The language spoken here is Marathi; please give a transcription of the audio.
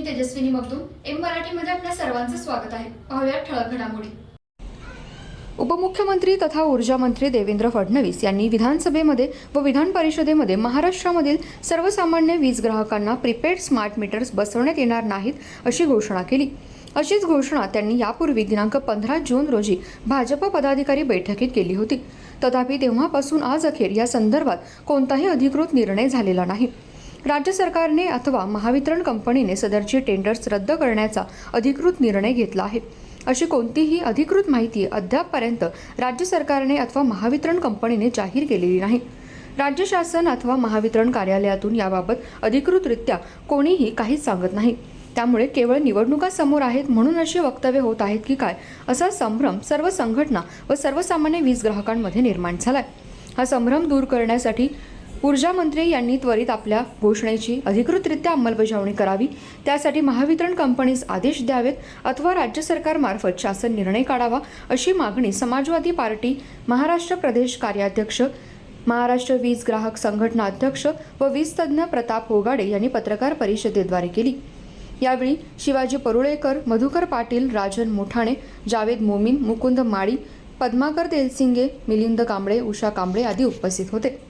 मी तेजस्विनी मगदूम एम मराठीमध्ये आपल्या सर्वांचं स्वागत आहे. पाहूया ठळक घडामोडी. उपमुख्यमंत्री तथा ऊर्जा मंत्री देवेंद्र फडणवीस यांनी विधानसभेमध्ये व विधान परिषदेमध्ये महाराष्ट्रामधील सर्वसामान्य वीज ग्राहकांना प्रीपेड स्मार्ट मीटर्स बसवण्यात येणार नाहीत अशी घोषणा केली. अशीच घोषणा त्यांनी यापूर्वी दिनांक पंधरा जून रोजी भाजप पदाधिकारी बैठकीत केली होती. तथापि तेव्हापासून आज अखेर या संदर्भात कोणताही अधिकृत निर्णय झालेला नाही. राज्य सरकारने अथवा महावितरण कंपनीने सदरची टेंडर्स रद्द करण्याचा अधिकृत निर्णय घेतला आहे. अशी कोणतीही अधिकृत माहिती अद्यापपर्यंत राज्य सरकारने अथवा महावितरण कंपनीने जाहीर केलेली नाही. राज्य शासन अथवा महावितरण कार्यालयातून याबाबत अधिकृतरित्या कोणीही काहीच सांगत नाही. त्यामुळे केवळ निवडणुका समोर आहेत म्हणून अशी वक्तव्य होत आहेत की काय असा संभ्रम सर्व संघटना व सर्वसामान्य वीज ग्राहकांमध्ये निर्माण झालाय. हा संभ्रम दूर करण्यासाठी ऊर्जा मंत्री यांनी त्वरित आपल्या घोषणेची अधिकृतरित्या अंमलबजावणी करावी. त्यासाठी महावितरण कंपनीस आदेश द्यावेत अथवा राज्य सरकारमार्फत शासन निर्णय काढावा अशी मागणी समाजवादी पार्टी महाराष्ट्र प्रदेश कार्याध्यक्ष महाराष्ट्र वीज ग्राहक संघटना अध्यक्ष व वीज तज्ज्ञ प्रताप होगाडे यांनी पत्रकार परिषदेद्वारे केली. यावेळी शिवाजी परुळेकर मधुकर पाटील राजन मुठाणे जावेद मोमीन मुकुंद माळी पद्माकर तेलसिंगे मिलिंद कांबळे उषा कांबळे आदी उपस्थित होते.